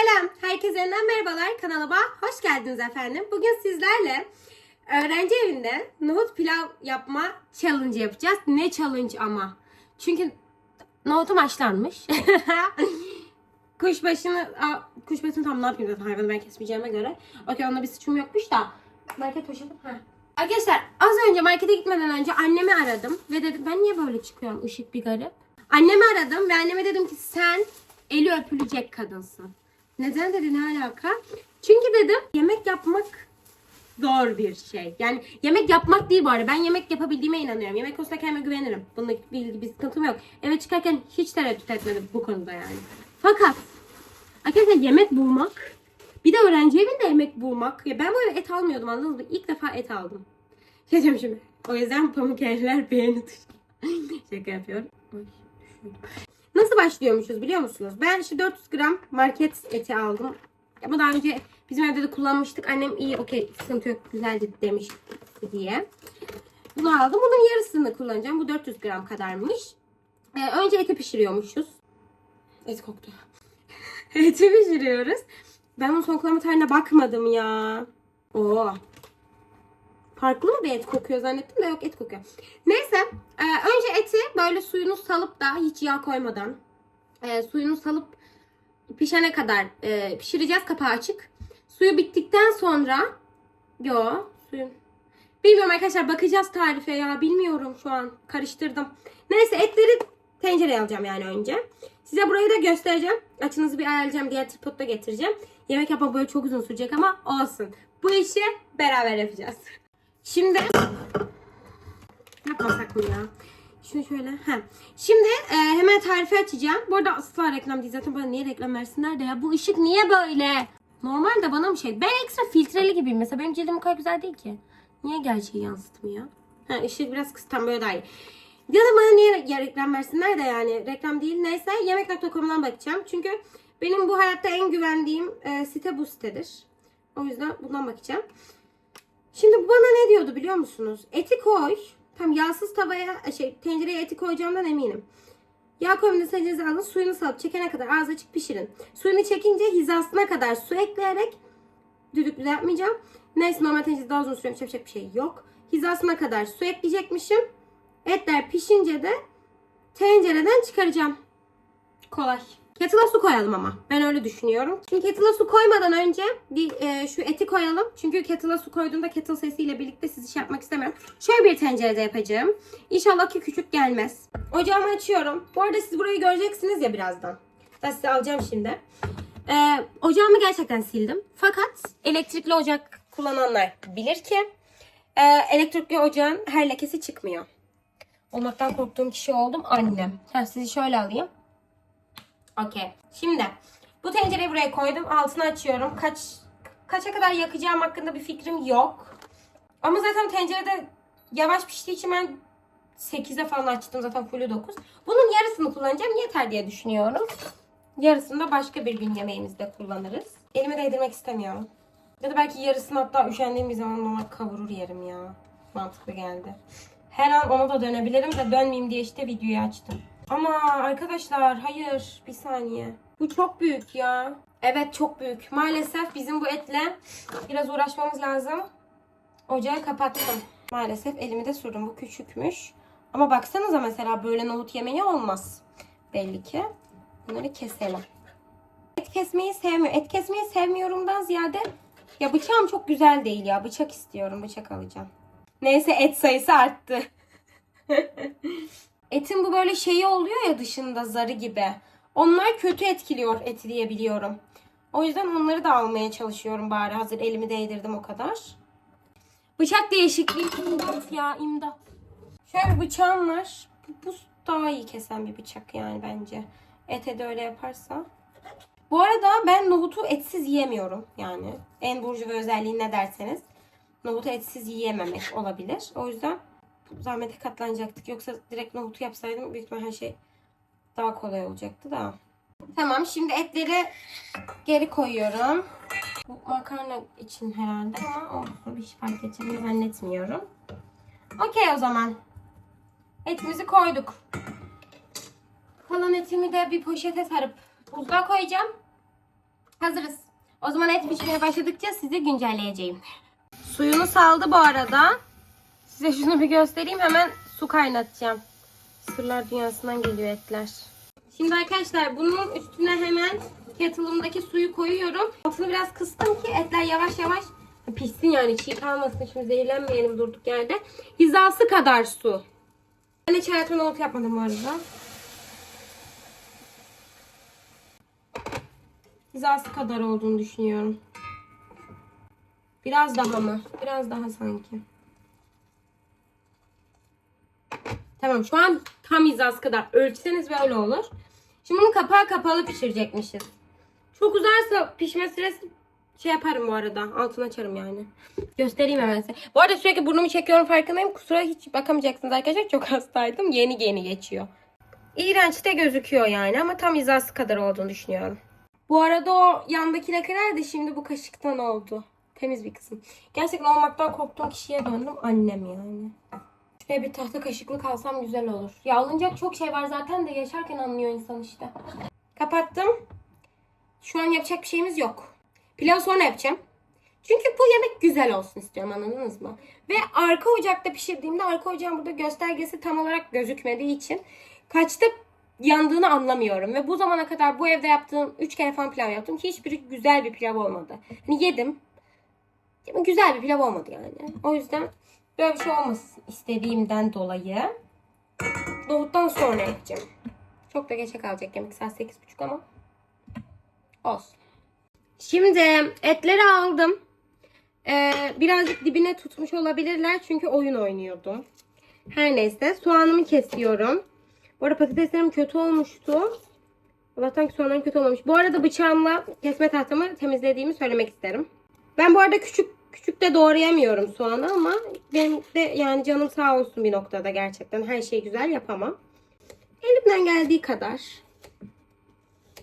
Selam, herkese yeniden merhabalar. Kanalıma hoş geldiniz efendim. Bugün sizlerle öğrenci evinde nohut pilav yapma challenge yapacağız. Ne challenge ama? Çünkü nohutum haşlanmış. kuşbaşını, aa, kuşbaşını tam ne yapayım zaten hayvanı ben kesmeyeceğime göre. Okey onda bir suçum yokmuş da. Market poşeti. Ha. Arkadaşlar az önce markete gitmeden önce annemi aradım. Ve dedim ben niye böyle çıkıyorum ışık bir garip. Annemi aradım ve anneme dedim ki sen eli öpülecek kadınsın. Neden dedi ne alaka? Çünkü dedim yemek yapmak zor bir şey. Yani yemek yapmak değil bu arada. Ben yemek yapabildiğime inanıyorum. Yemek konusunda kendime güvenirim. Bununla ilgili bir sıkıntım yok. Eve çıkarken hiç tereddüt etmedim bu konuda yani. Fakat arkadaşlar yemek bulmak bir de öğrenci evinde yemek bulmak. Ya ben böyle et almıyordum anladınız mı? İlk defa et aldım. Şey diyorum şimdi. O yüzden pamuk eller beğeni. Şaka yapıyorum. Nasıl başlıyormuşuz biliyor musunuz? Ben işte 400 gram market eti aldım. Ama daha önce bizim evde de kullanmıştık. Annem iyi okey sıkıntı yok güzeldi demiş diye. Bunu aldım. Bunun yarısını kullanacağım. Bu 400 gram kadarmış. Ee, önce eti pişiriyormuşuz. Et koktu. eti pişiriyoruz. Ben bunun son kullanma tarihine bakmadım ya. Oo. Farklı mı bir et kokuyor zannettim de yok et kokuyor. Neyse e, önce eti böyle suyunu salıp da hiç yağ koymadan e, suyunu salıp pişene kadar e, pişireceğiz kapağı açık. Suyu bittikten sonra yo suyun bilmiyorum arkadaşlar bakacağız tarife ya bilmiyorum şu an karıştırdım. Neyse etleri tencereye alacağım yani önce. Size burayı da göstereceğim. Açınızı bir ayarlayacağım. Diğer tripodu getireceğim. Yemek yapmak böyle çok uzun sürecek ama olsun. Bu işi beraber yapacağız. Şimdi yapmasak mı ya? Şunu şöyle. He. Şimdi e, hemen tarifi açacağım. Bu arada asla reklam değil. Zaten bana niye reklam versinler de ya. Bu ışık niye böyle? Normalde bana mı şey? Ben ekstra filtreli gibiyim. Mesela benim cildim o kadar güzel değil ki. Niye gerçeği yansıtmıyor? Ha ışık biraz kısıtan böyle daha iyi. Ya da bana niye ya reklam versinler de yani. Reklam değil. Neyse yemek.com'dan bakacağım. Çünkü benim bu hayatta en güvendiğim e, site bu sitedir. O yüzden bundan bakacağım. Şimdi bana ne diyordu biliyor musunuz? Eti koy. Tam yağsız tavaya şey tencereye eti koyacağımdan eminim. Yağ koymanızı tencerenize alın. Suyunu salıp çekene kadar ağzı açık pişirin. Suyunu çekince hizasına kadar su ekleyerek düdüklü de yapmayacağım. Neyse normal tencerede daha uzun süre yapacak bir şey yok. Hizasına kadar su ekleyecekmişim. Etler pişince de tencereden çıkaracağım. Kolay. Kettle'a su koyalım ama. Ben öyle düşünüyorum. Şimdi kettle'a su koymadan önce bir, e, şu eti koyalım. Çünkü kettle'a su koyduğumda kettle sesiyle birlikte sizi şey yapmak istemiyorum. Şöyle bir tencerede yapacağım. İnşallah ki küçük gelmez. Ocağımı açıyorum. Bu arada siz burayı göreceksiniz ya birazdan. Ben size alacağım şimdi. E, ocağımı gerçekten sildim. Fakat elektrikli ocak kullananlar bilir ki e, elektrikli ocağın her lekesi çıkmıyor. Olmaktan korktuğum kişi oldum annem. Ha, sizi şöyle alayım. Okey. Şimdi bu tencereyi buraya koydum. Altını açıyorum. Kaç kaça kadar yakacağım hakkında bir fikrim yok. Ama zaten tencerede yavaş piştiği için ben 8'e falan açtım. Zaten fullü 9. Bunun yarısını kullanacağım. Yeter diye düşünüyorum. Yarısını da başka bir gün yemeğimizde kullanırız. Elime değdirmek istemiyorum. Ya da belki yarısını hatta üşendiğim bir zaman ona kavurur yerim ya. Mantıklı geldi. Her an ona da dönebilirim de dönmeyeyim diye işte videoyu açtım. Ama arkadaşlar hayır bir saniye. Bu çok büyük ya. Evet çok büyük. Maalesef bizim bu etle biraz uğraşmamız lazım. Ocağı kapattım. Maalesef elimi de sürdüm. Bu küçükmüş. Ama baksanıza mesela böyle nohut yemeği olmaz. Belli ki. Bunları keselim. Et kesmeyi sevmiyorum. Et kesmeyi sevmiyorumdan ziyade ya bıçağım çok güzel değil ya. Bıçak istiyorum. Bıçak alacağım. Neyse et sayısı arttı. Etin bu böyle şeyi oluyor ya dışında zarı gibi. Onlar kötü etkiliyor eti diye biliyorum. O yüzden onları da almaya çalışıyorum bari. Hazır elimi değdirdim o kadar. Bıçak değişikliği imdat ya imdat. Şöyle bıçağım var. Bu, bu daha iyi kesen bir bıçak yani bence. Ete de öyle yaparsa. Bu arada ben nohutu etsiz yiyemiyorum yani. En burcu ve özelliği ne derseniz. Nohutu etsiz yiyememek olabilir. O yüzden zahmete katlanacaktık. Yoksa direkt nohutu yapsaydım büyük ihtimal her şey daha kolay olacaktı da. Tamam şimdi etleri geri koyuyorum. Bu makarna için herhalde ama olsun bir şey fark edeceğini zannetmiyorum. Okey o zaman. Etimizi koyduk. Kalan etimi de bir poşete sarıp buzluğa koyacağım. Hazırız. O zaman et pişmeye başladıkça sizi güncelleyeceğim. Suyunu saldı bu arada. Size şunu bir göstereyim. Hemen su kaynatacağım. Sırlar dünyasından geliyor etler. Şimdi arkadaşlar bunun üstüne hemen kettle'ımdaki suyu koyuyorum. Altını biraz kıstım ki etler yavaş yavaş pişsin yani çiğ kalmasın. Şimdi zehirlenmeyelim durduk yerde. Hizası kadar su. Ben hiç hayatımda nohut yapmadım bu arada. Hizası kadar olduğunu düşünüyorum. Biraz daha mı? Biraz daha sanki. Tamam şu an tam hizası kadar. Ölçseniz böyle olur. Şimdi bunu kapağı kapalı pişirecekmişiz. Çok uzarsa pişme süresi şey yaparım bu arada. Altına açarım yani. Göstereyim hemen size. Bu arada sürekli burnumu çekiyorum farkındayım. Kusura hiç bakamayacaksınız arkadaşlar. Çok hastaydım. Yeni yeni geçiyor. İğrenç de gözüküyor yani ama tam hizası kadar olduğunu düşünüyorum. Bu arada o yandaki lekeler de şimdi bu kaşıktan oldu. Temiz bir kısım. Gerçekten olmaktan korktuğum kişiye döndüm. Annem yani. Şuraya bir tahta kaşıklık alsam güzel olur. Ya alınacak çok şey var zaten de yaşarken anlıyor insan işte. Kapattım. Şu an yapacak bir şeyimiz yok. Pilav sonra yapacağım. Çünkü bu yemek güzel olsun istiyorum anladınız mı? Ve arka ocakta pişirdiğimde arka ocağın burada göstergesi tam olarak gözükmediği için kaçta yandığını anlamıyorum. Ve bu zamana kadar bu evde yaptığım 3 kere falan pilav yaptım ki hiçbiri güzel bir pilav olmadı. Hani yedim. Güzel bir pilav olmadı yani. O yüzden böyle bir şey olmasın istediğimden dolayı nohuttan sonra yapacağım. Çok da geçe kalacak yemek saat 8.30 ama olsun. Şimdi etleri aldım. Ee, birazcık dibine tutmuş olabilirler çünkü oyun oynuyordum. Her neyse soğanımı kesiyorum. Bu arada patateslerim kötü olmuştu. Allah'tan ki soğanlarım kötü olmamış. Bu arada bıçağımla kesme tahtamı temizlediğimi söylemek isterim. Ben bu arada küçük küçük de doğrayamıyorum soğanı ama benim de yani canım sağ olsun bir noktada gerçekten her şeyi güzel yapamam. Elimden geldiği kadar.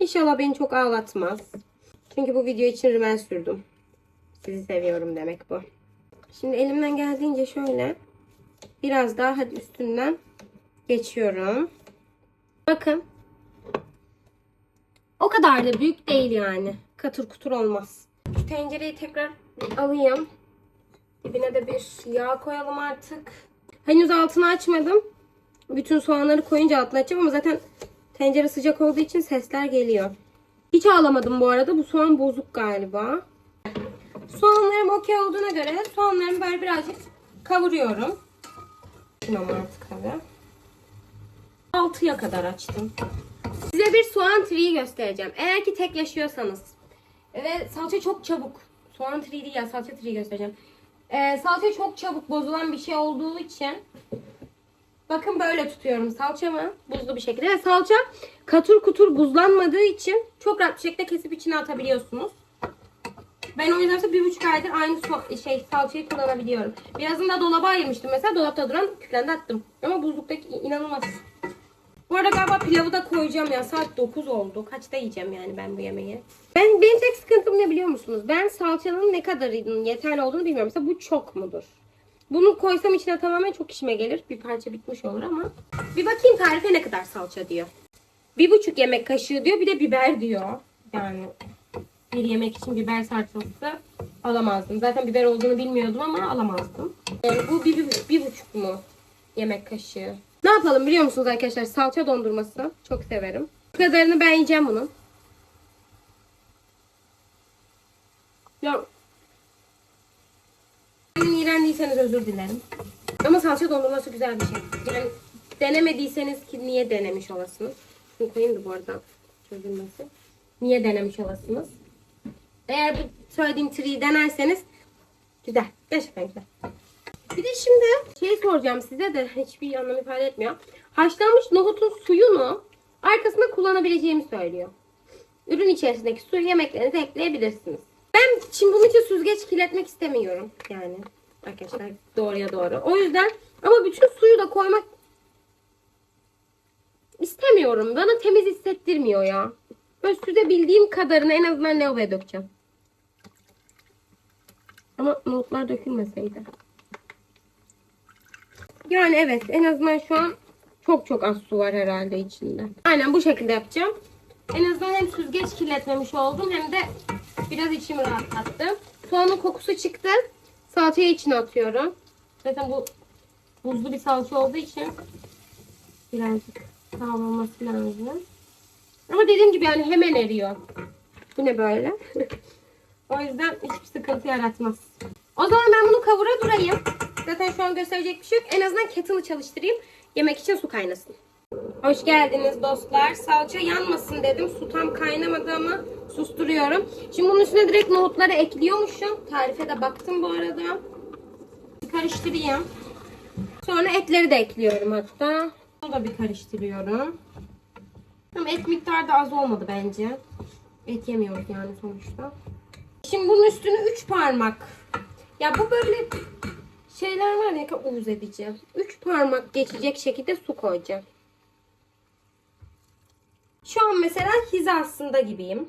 İnşallah beni çok ağlatmaz. Çünkü bu video için rümen sürdüm. Sizi seviyorum demek bu. Şimdi elimden geldiğince şöyle biraz daha hadi üstünden geçiyorum. Bakın. O kadar da büyük değil yani. Katır kutur olmaz. Şu tencereyi tekrar alayım. Dibine de bir yağ koyalım artık. Henüz altını açmadım. Bütün soğanları koyunca altını açacağım ama zaten tencere sıcak olduğu için sesler geliyor. Hiç ağlamadım bu arada. Bu soğan bozuk galiba. Soğanlarım okey olduğuna göre soğanlarımı böyle birazcık kavuruyorum. Tamam artık tabii. 6'ya kadar açtım. Size bir soğan triyi göstereceğim. Eğer ki tek yaşıyorsanız. Ve salça çok çabuk. Soğan triyi değil ya salça triyi göstereceğim. Ee, salça çok çabuk bozulan bir şey olduğu için bakın böyle tutuyorum salçamı buzlu bir şekilde. Ve salça katır kutur buzlanmadığı için çok rahat bir şekilde kesip içine atabiliyorsunuz. Ben o yüzden bir buçuk aydır aynı so- şey salçayı kullanabiliyorum. Birazını da dolaba ayırmıştım mesela. Dolapta duran küflendi attım. Ama buzluktaki inanılmaz. Bu arada galiba pilavı da koyacağım ya. Saat 9 oldu. Kaçta yiyeceğim yani ben bu yemeği? Ben benim tek sıkıntım ne biliyor musunuz? Ben salçanın ne kadarının yeterli olduğunu bilmiyorum. Mesela bu çok mudur? Bunu koysam içine tamamen çok işime gelir. Bir parça bitmiş olur ama. Bir bakayım tarife ne kadar salça diyor. Bir buçuk yemek kaşığı diyor. Bir de biber diyor. Yani bir yemek için biber salçası alamazdım. Zaten biber olduğunu bilmiyordum ama alamazdım. Yani bu bir, bir, bir buçuk mu yemek kaşığı? Ne yapalım biliyor musunuz arkadaşlar? Salça dondurması. Çok severim. Bu kadarını ben yiyeceğim bunun. Ya benim iğrendiyseniz özür dilerim. Ama salça dondurması güzel bir şey. Yani denemediyseniz ki niye denemiş olasınız? Şunu koyayım da bu arada çözülmesi. Niye denemiş olasınız? Eğer bu söylediğim triyi denerseniz güzel. Gerçekten güzel. Bir de şimdi şey soracağım size de hiçbir anlam ifade etmiyor. Haşlanmış nohutun suyunu arkasında kullanabileceğimi söylüyor. Ürün içerisindeki suyu yemeklerinize ekleyebilirsiniz. Ben şimdi bunun için süzgeç kirletmek istemiyorum. Yani arkadaşlar doğruya doğru. O yüzden ama bütün suyu da koymak istemiyorum. Bana temiz hissettirmiyor ya. Böyle süzebildiğim kadarını en azından lavaboya dökeceğim. Ama nohutlar dökülmeseydi. Yani evet en azından şu an çok çok az su var herhalde içinde. Aynen bu şekilde yapacağım. En azından hem süzgeç kirletmemiş oldum hem de biraz içimi rahatlattı. Soğanın kokusu çıktı. Salçayı içine atıyorum. Zaten bu buzlu bir salça olduğu için birazcık kavrulması lazım. Ama dediğim gibi yani hemen eriyor. Bu ne böyle? o yüzden hiçbir sıkıntı yaratmaz. O zaman ben bunu kavura durayım. Zaten şu an gösterecek bir şey yok. En azından kettle'ı çalıştırayım. Yemek için su kaynasın. Hoş geldiniz dostlar. Salça yanmasın dedim. Su tam kaynamadı ama susturuyorum. Şimdi bunun üstüne direkt nohutları ekliyormuşum. Tarife de baktım bu arada. Karıştırayım. Sonra etleri de ekliyorum hatta. Bunu da bir karıştırıyorum. Ama et miktarı da az olmadı bence. Et yemiyoruz yani sonuçta. Şimdi bunun üstüne 3 parmak. Ya bu böyle şeyler var ya ki uz edici. 3 parmak geçecek şekilde su koyacağım. Şu an mesela hizasında gibiyim.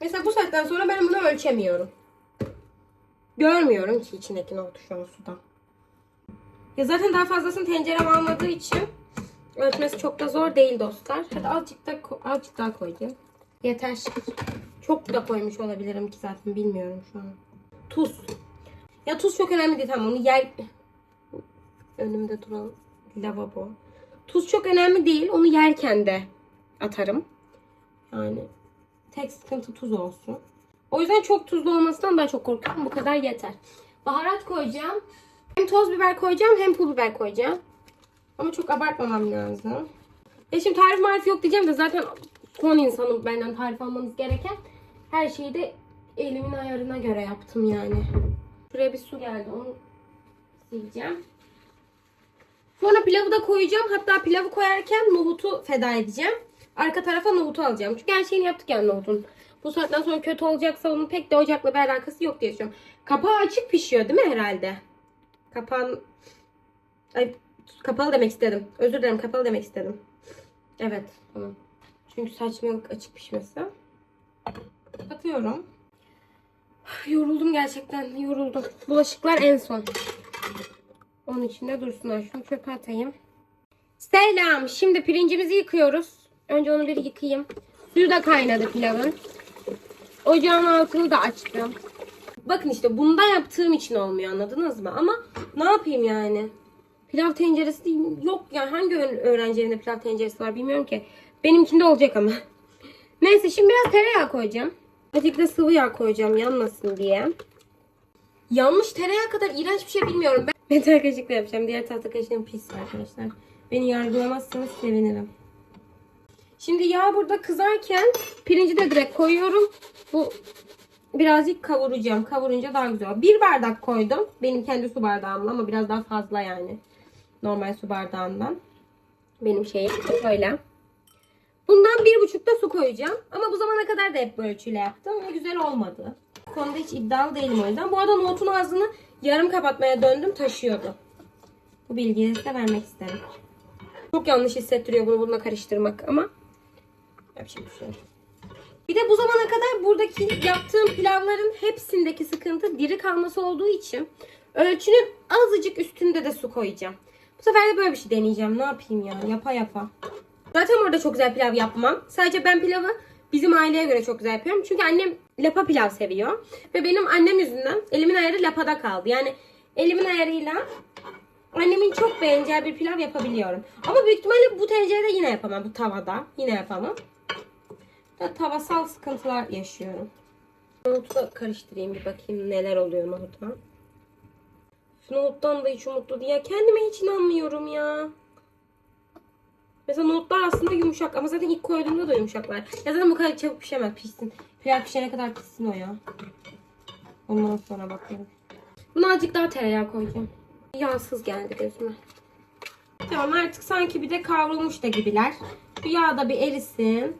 Mesela bu saatten sonra ben bunu ölçemiyorum. Görmüyorum ki içindeki nohutu şu an suda. Ya zaten daha fazlasını tencerem almadığı için ölçmesi çok da zor değil dostlar. Hadi azıcık da azıcık daha koyacağım. Yeter. Çok da koymuş olabilirim ki zaten bilmiyorum şu an. Tuz. Ya tuz çok önemli değil tamam onu yer... Önümde duran lavabo. Tuz çok önemli değil. Onu yerken de atarım. Yani tek sıkıntı tuz olsun. O yüzden çok tuzlu olmasından daha çok korkuyorum. Bu kadar yeter. Baharat koyacağım. Hem toz biber koyacağım hem pul biber koyacağım. Ama çok abartmamam lazım. Ya şimdi tarif marif yok diyeceğim de zaten son insanım benden tarif almanız gereken. Her şeyi de elimin ayarına göre yaptım yani. Şuraya bir su geldi onu sileceğim. Sonra pilavı da koyacağım. Hatta pilavı koyarken nohutu feda edeceğim. Arka tarafa nohutu alacağım. Çünkü her şeyini yaptık yani nohutun. Bu saatten sonra kötü olacaksa onun pek de ocakla bir alakası yok diye düşünüyorum. Kapağı açık pişiyor değil mi herhalde? Kapağın... Ay, kapalı demek istedim. Özür dilerim kapalı demek istedim. Evet tamam. Çünkü saçmalık açık pişmesi. Atıyorum. Yoruldum gerçekten. Yoruldum. Bulaşıklar en son. Onun içinde dursunlar. Şunu çöpe atayım. Selam. Şimdi pirincimizi yıkıyoruz. Önce onu bir yıkayayım. Suyu da kaynadı pilavın. Ocağın altını da açtım. Bakın işte bunda yaptığım için olmuyor anladınız mı? Ama ne yapayım yani? Pilav tenceresi değil, yok yani hangi öğrenci pilav tenceresi var bilmiyorum ki. Benimkinde olacak ama. Neyse şimdi biraz tereyağı koyacağım. Azıcık da sıvı yağ koyacağım yanmasın diye. Yanmış tereyağı kadar iğrenç bir şey bilmiyorum. Ben metal kaşıkla yapacağım. Diğer tahta kaşığım pis arkadaşlar. Beni yargılamazsanız sevinirim. Şimdi yağ burada kızarken pirinci de direkt koyuyorum. Bu birazcık kavuracağım. Kavurunca daha güzel. Bir bardak koydum. Benim kendi su bardağımla ama biraz daha fazla yani. Normal su bardağından. Benim şeyim böyle. Bundan bir buçuk da su koyacağım. Ama bu zamana kadar da hep bu ölçüyle yaptım ve güzel olmadı. Bu konuda hiç iddialı değilim o yüzden. Bu arada nohutun ağzını yarım kapatmaya döndüm taşıyordu. Bu bilgiyi size vermek isterim. Çok yanlış hissettiriyor bunu bununla karıştırmak ama yapacak bir şey. Bir de bu zamana kadar buradaki yaptığım pilavların hepsindeki sıkıntı diri kalması olduğu için ölçünün azıcık üstünde de su koyacağım. Bu sefer de böyle bir şey deneyeceğim. Ne yapayım ya? Yapa yapa. Zaten orada çok güzel pilav yapmam. Sadece ben pilavı bizim aileye göre çok güzel yapıyorum. Çünkü annem lapa pilav seviyor. Ve benim annem yüzünden elimin ayarı lapada kaldı. Yani elimin ayarıyla annemin çok beğeneceği bir pilav yapabiliyorum. Ama büyük ihtimalle bu tencerede yine yapamam. Bu tavada yine yapamam. Da tavasal sıkıntılar yaşıyorum. Nohutu karıştırayım bir bakayım neler oluyor nohutla. Şu nohuttan da hiç umutlu. Ya kendime hiç inanmıyorum ya. Mesela nohutlar aslında yumuşak ama zaten ilk koyduğumda da yumuşaklar. Ya zaten bu kadar çabuk pişemez pişsin. Pilav pişene kadar pişsin o ya. Ondan sonra bakalım. Buna azıcık daha tereyağı koyacağım. Yağsız geldi gözüme. Tamam artık sanki bir de kavrulmuş da gibiler. Bu yağ da bir erisin.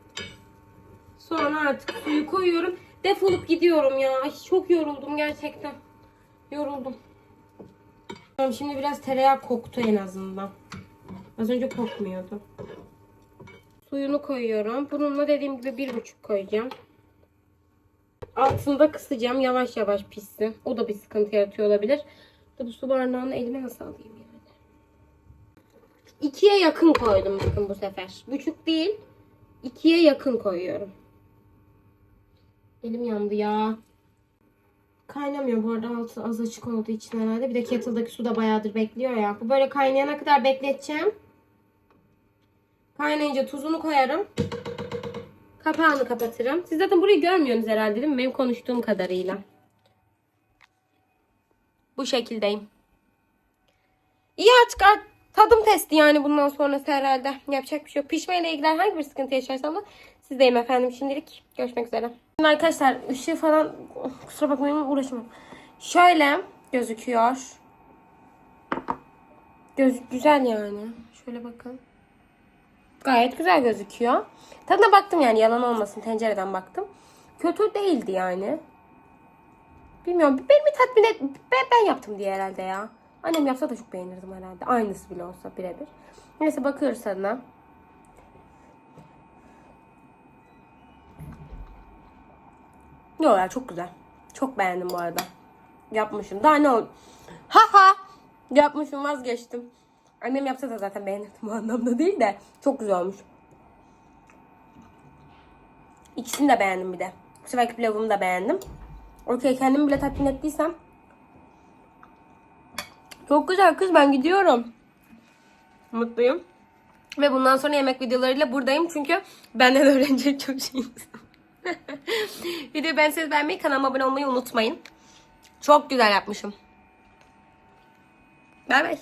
Sonra artık suyu koyuyorum. Defolup gidiyorum ya. Ay, çok yoruldum gerçekten. Yoruldum. Tamam şimdi biraz tereyağı koktu en azından. Az önce kokmuyordu. Suyunu koyuyorum. Bununla dediğim gibi bir buçuk koyacağım. Altını da kısacağım. Yavaş yavaş pişsin. O da bir sıkıntı yaratıyor olabilir. Bu su bardağını elime nasıl alayım yani? ikiye yakın koydum bakın bu sefer. Buçuk değil. ikiye yakın koyuyorum. Elim yandı ya. Kaynamıyor bu arada altı az açık olduğu için herhalde. Bir de kettle'daki su da bayağıdır bekliyor ya. Bu böyle kaynayana kadar bekleteceğim. Kaynayınca tuzunu koyarım. Kapağını kapatırım. Siz zaten burayı görmüyorsunuz herhalde değil mi? Benim konuştuğum kadarıyla. Bu şekildeyim. İyi artık art- tadım testi yani bundan sonrası herhalde. Yapacak bir şey yok. Pişmeyle ilgili herhangi bir sıkıntı yaşarsam da sizdeyim efendim şimdilik. Görüşmek üzere. Şimdi arkadaşlar ışığı falan kusura bakmayın uğraşamam. Şöyle gözüküyor. Göz güzel yani. Şöyle bakın. Gayet güzel gözüküyor. Tadına baktım yani yalan olmasın tencereden baktım. Kötü değildi yani. Bilmiyorum beni bir tatmin et... Ben, ben yaptım diye herhalde ya. Annem yapsa da çok beğenirdim herhalde. Aynısı bile olsa birebir. Neyse bakıyoruz tadına. Yok ya çok güzel. Çok beğendim bu arada. Yapmışım. Daha ne oldu? Ha ha! Yapmışım vazgeçtim. Annem yapsa da zaten beğenirdim bu anlamda değil de. Çok güzel olmuş. İkisini de beğendim bir de. Bu seferki pilavımı da beğendim. Okey kendimi bile tatmin ettiysem. Çok güzel kız ben gidiyorum. Mutluyum. Ve bundan sonra yemek videolarıyla buradayım çünkü benden öğrenecek çok şeyiniz. Videoyu beğenseniz beğenmeyi, kanalıma abone olmayı unutmayın. Çok güzel yapmışım. Bay bay.